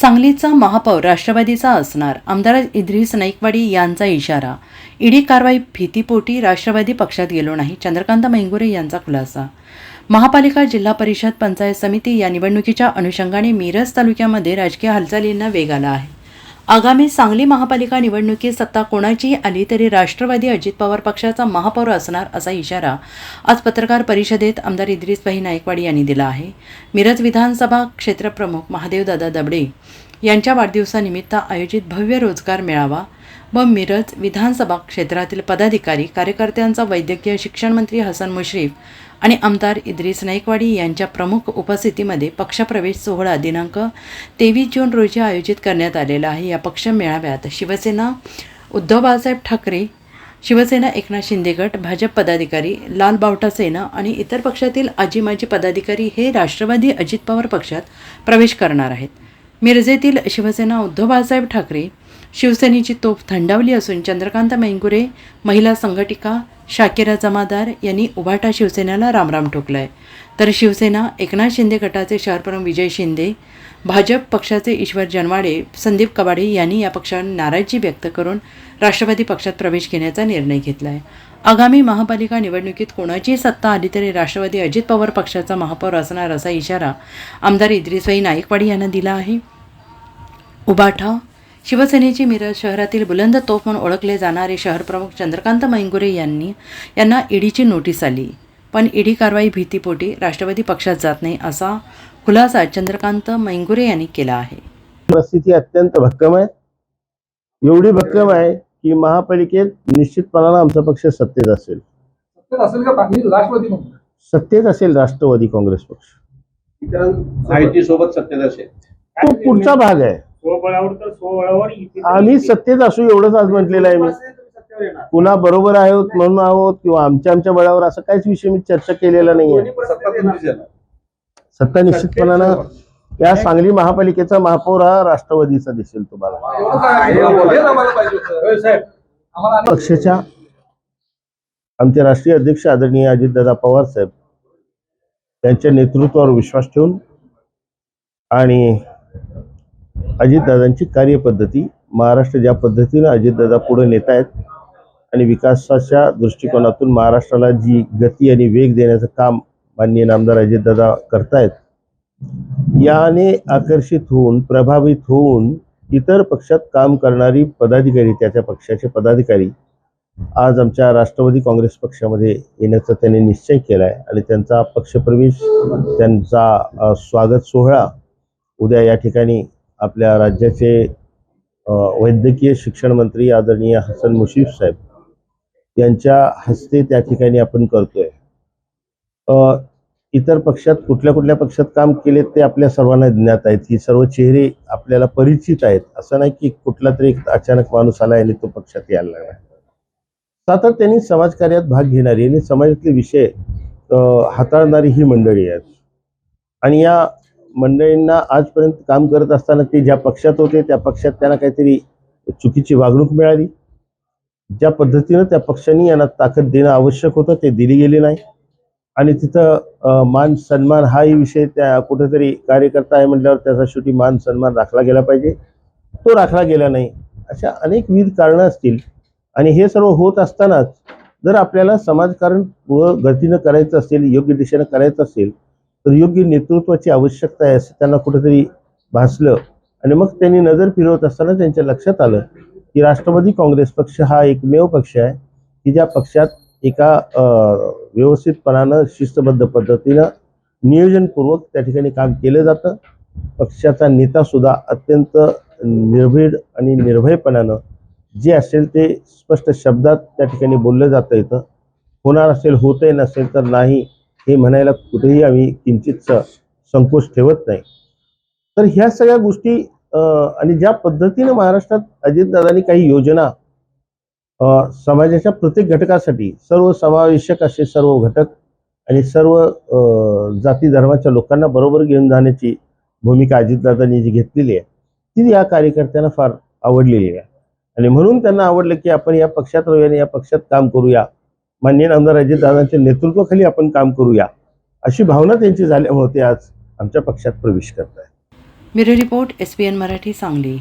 सांगलीचा महापौर राष्ट्रवादीचा असणार आमदार इद्रिस नाईकवाडी यांचा इशारा. ईडी कारवाई भीतीपोटी राष्ट्रवादी पक्षात गेलो नाही चंद्रकांत मेंगुरे यांचा खुलासा. महापालिका जिल्हा परिषद पंचायत समिती या निवडणुकीच्या अनुषंगाने मिरज तालुक्यामध्ये राजकीय हालचालींना वेग आला आहे. आगामी सांगली महापालिका निवडणुकीत सत्ता कोणाचीही आली तरी राष्ट्रवादी अजित पवार पक्षाचा महापौर असणार असा इशारा आज पत्रकार परिषदेत आमदार इद्रिसभाई नायकवाडी यांनी दिला आहे. मिरज विधानसभा क्षेत्रप्रमुख महादेवदादा दबडे यांच्या वाढदिवसानिमित्त आयोजित भव्य रोजगार मेळावा व मिरज विधानसभा क्षेत्रातील पदाधिकारी कार्यकर्त्यांचा वैद्यकीय शिक्षण मंत्री हसन मुश्रीफ आणि आमदार इद्रिस नाईकवाडी यांच्या प्रमुख उपस्थितीमध्ये पक्षप्रवेश सोहळा दिनांक तेवीस जून रोजी आयोजित करण्यात आलेला आहे. या पक्ष मेळाव्यात शिवसेना उद्धव बाळासाहेब ठाकरे शिवसेना एकनाथ शिंदे गट भाजप पदाधिकारी लाल बावटा सेना आणि इतर पक्षातील आजी माजी पदाधिकारी हे राष्ट्रवादी अजित पवार पक्षात प्रवेश करणार आहेत. मिरजेतील शिवसेना उद्धव बाळासाहेब ठाकरे शिवसेनेची तोफ थंडावली असून चंद्रकांत मैंगुरे महिला संघटिका शाकिरा जमादार यांनी उभाटा शिवसेनेला रामराम ठोकलाय. तर शिवसेना एकनाथ शिंदे गटाचे शहरप्रमुख विजय शिंदे भाजप पक्षाचे ईश्वर जनवाडे संदीप कबाडे यांनी या पक्षावर नाराजी व्यक्त करून राष्ट्रवादी पक्षात प्रवेश घेण्याचा निर्णय घेतला आहे आगामी महापालिका निवडणुकीत कोणाची सत्ता आली तरी राष्ट्रवादी अजित पवार पक्षाचा महापौर असणार असा इशारा आमदार इद्रिसभाई नाईकवाडी यांना दिला आहे. उबाठा शिवसेनेची मिरज शहरातील बुलंद तोफ म्हणून ओळखले जाणारे शहरप्रमुख चंद्रकांत मैंगुरे यांनी यांना ईडीची नोटीस आली. पण ईडी कारवाई भीतीपोटी राष्ट्रवादी पक्षात जात नाही असा खुलासा चंद्रकांत मैंगुरे यांनी केला आहे. परिस्थिती अत्यंत भक्कम आहे. एवढी भक्कम आहे की महापालिकेत निश्चितपणानं आमचा पक्ष सत्तेत असेल. सत्तेत असेल राष्ट्रवादी म्हणतो सत्तेत असेल राष्ट्रवादी काँग्रेस पक्ष. सोबत सत्तेत असेल. तो पुढचा भाग आहे. स्वबळावर तर स्वबळावर इथे आम्ही सत्तेत असू एवढंच आज म्हटलेलं आहे मी. पुन्हा बरोबर आहोत म्हणून आहोत किंवा आमच्या आमच्या बळावर असं काहीच विषय मी चर्चा केलेला नाहीये. सत्ता तुमचीच येणार. सत्ता निश्चितपणानं या सांगली महापालिकेचा महापौर हा राष्ट्रवादीचा दिसेल तुम्हाला. एवढं काय? हेच आम्हाला पाहिजे होतं. आम्हाला आणि- पक्षाच्या आमचे राष्ट्रीय अध्यक्ष आदरणीय अजितदादा पवार साहेब यांच्या नेतृत्वावर विश्वास ठेवून आणि अजितदादांची कार्यपद्धती महाराष्ट्र ज्या पद्धतीनं अजितदादा पुढे नेत आहेत आणि विकासाच्या दृष्टिकोनातून महाराष्ट्राला जी गती आणि वेग देण्याचं काम माननीय नामदार अजितदादा करतायत याने आकर्षित होऊन प्रभावित होऊन इतर पक्षात काम करणारी पदाधिकारी त्याच्या पक्षाचे पदाधिकारी आज आमच्या राष्ट्रवादी काँग्रेस पक्षामध्ये येण्याचा त्यांनी निश्चय केला आहे आणि त्यांचा पक्षप्रवेश त्यांचा स्वागत सोहळा उद्या या ठिकाणी आपल्या राज्याचे वैद्यकीय शिक्षण मंत्री आदरणीय हसन मुशीफ साहेब यांच्या हस्ते त्या ठिकाणी आपण करतोय. इतर पक्षात कुठल्या कुठल्या पक्षात काम केले ते आपल्या सर्वांना ज्ञात आहेत. ही सर्व चेहरे आपल्याला परिचित आहेत. असं नाही की कुठला तरी एक अचानक माणूस आला आणि तो पक्षात यायला लागला. सातत्याने समाजकार्यात भाग घेणारी आणि समाजातले विषय हाताळणारी ही मंडळी आहेत. आणि या मंडळींना आजपर्यंत काम करत असताना ते ज्या पक्षात होते त्या पक्षात त्यांना काहीतरी चुकीची वागणूक मिळाली. ज्या पद्धतीनं त्या पक्षांनी यांना ताकद देणं आवश्यक होतं ते दिली गेली नाही. आणि तिथं मान सन्मान हाही विषय त्या कुठेतरी कार्यकर्ता आहे म्हटल्यावर त्याचा शेवटी मान सन्मान राखला गेला पाहिजे. तो राखला गेला नाही. अशा अनेक विविध कारणं असतील. आणि हे सर्व होत असतानाच जर आपल्याला समाजकारण गतीनं करायचं असेल योग्य दिशेनं करायचं असेल तर योग्य नेतृत्वाची आवश्यकता आहे असं त्यांना कुठेतरी भासलं. आणि मग त्यांनी नजर फिरवत असताना त्यांच्या लक्षात आलं की राष्ट्रवादी काँग्रेस पक्ष हा एकमेव पक्ष आहे की ज्या पक्षात एका व्यवस्थितपणानं शिस्तबद्ध पद्धतीनं नियोजनपूर्वक त्या ठिकाणी काम केलं जातं. पक्षाचा नेता सुद्धा अत्यंत निर्भीड आणि निर्भयपणानं जे असेल ते स्पष्ट शब्दात त्या ठिकाणी बोललं जातं येतं होणार असेल होतही नसेल तर नाही. हे म्हणायला कुठेही आम्ही किंचित संकोच ठेवत नाही. तर ह्या सगळ्या गोष्टी आणि ज्या पद्धतीनं महाराष्ट्रात अजितदादांनी काही योजना समाजाच्या प्रत्येक घटकासाठी सर्व समावेशक असे सर्व घटक आणि सर्व अं, जाती धर्माच्या लोकांना बरोबर घेऊन जाण्याची भूमिका अजितदादांनी जी घेतलेली आहे ती या कार्यकर्त्यांना फार आवडलेली आहे. आणि म्हणून त्यांना आवडलं की आपण या पक्षात राहूया आणि या पक्षात काम करूया. माननीय आमदार अजितदादांच्या नेतृत्वाखाली आपण काम करूया अशी भावना त्यांची झाल्यामुळे ते आज आमच्या पक्षात प्रवेश करत आहे bureau report S P N Marathi Sangli.